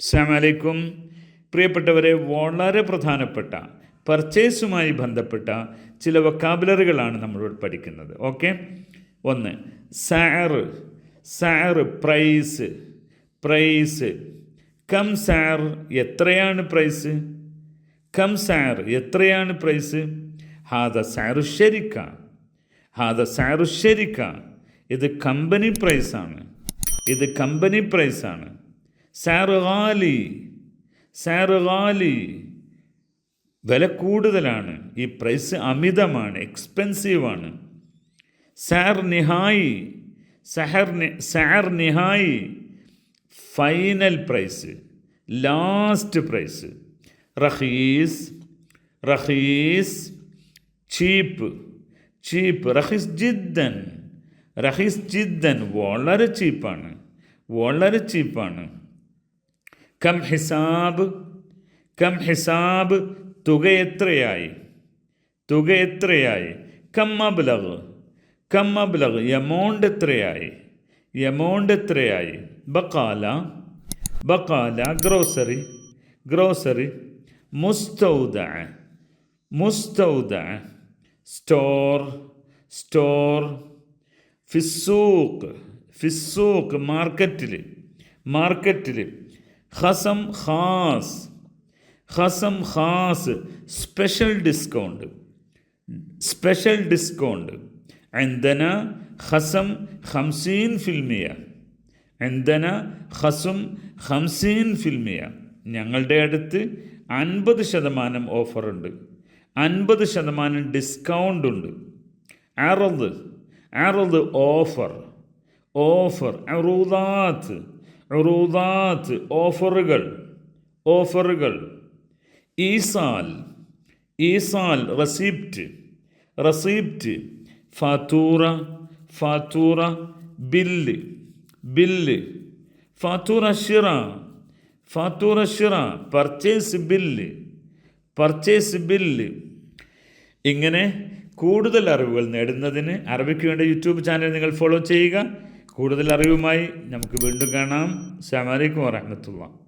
അസ്സാമലൈക്കും പ്രിയപ്പെട്ടവരെ വളരെ പ്രധാനപ്പെട്ട പർച്ചേസുമായി ബന്ധപ്പെട്ട ചില വക്കാബുലറികളാണ് നമ്മൾ പഠിക്കുന്നത്. ഓക്കെ ഒന്ന് സാറ് സാറ് പ്രൈസ് പ്രൈസ് കം സാർ എത്രയാണ് പ്രൈസ് കം സാർ എത്രയാണ് പ്രൈസ് ഹാദ സാറു ശരിക്ക. ഹാദ സാറു ശരിക്ക. ഇത് കമ്പനി പ്രൈസാണ് ഇത് കമ്പനി പ്രൈസാണ് സാറ് ഗാലി സാറ് ഗാലി വില കൂടുതലാണ്. ഈ പ്രൈസ് അമിതമാണ് എക്സ്പെൻസീവാണ് സാർ നിഹായി സഹർ സാർ നിഹായി. ഫൈനൽ പ്രൈസ് ലാസ്റ്റ് പ്രൈസ് റഹീസ് റഹീസ് ചീപ്പ് ചീപ്പ്. റഹീസ് ജിദ്ദൻ റഹീസ് ജിദ്ദൻ വളരെ ചീപ്പാണ് വളരെ ചീപ്പാണ്. കം ഹിസാബ് കം ഹിസാബ് തുക എത്രയായി? തുക എത്രയായി? കം അബ്ലഗ് കം അബ്ലഗ് എമൗണ്ട് എത്രയായി? എമൗണ്ട് എത്രയായി? ബക്കാല ബക്കാല ഗ്രോസറി ഗ്രോസറി മുസ്തൗദ മുസ്തൗദ സ്റ്റോർ സ്റ്റോർ ഫിസൂക്ക് ഫിസൂക്ക് മാർക്കറ്റിൽ മാർക്കറ്റിൽ Hazm Khas Hazm Khas special discount special discount عندنا خصم خمسين في المية عندنا خصم خمسين في المية ഞങ്ങളുടെ അടുത്ത് അൻപത് ശതമാനം ഓഫറുണ്ട് അൻപത് ശതമാനം ഡിസ്കൗണ്ട് ഉണ്ട് അറത് അറത് ഓഫർ ഓഫർ അറൂദാത്ത് അറൂദാത്ത് ഓഫറുകൾ ഓഫറുകൾ. ഈസാൽ ഈസാൽ റെസിപ്റ്റ് റെസിപ്റ്റ്. ഫാത്തൂറ ഫാത്തൂറ ബില്ല് ബില്ല്. ഫാത്തൂറ ഷിറ ഫാത്തൂറ ഷിറ പർച്ചേസ് ബില്ല് പർച്ചേസ് ബില്ല്. ഇങ്ങനെ കൂടുതൽ അറിവുകൾ നേടുന്നതിന് അറബിക്ക് വേണ്ട യൂട്യൂബ് ചാനൽ നിങ്ങൾ ഫോളോ ചെയ്യുക. കൂടുതൽ അറിവുമായി നമുക്ക് വീണ്ടും കാണാം. അസ്സാം വലൈക്കും വാഹമത്തുള്ള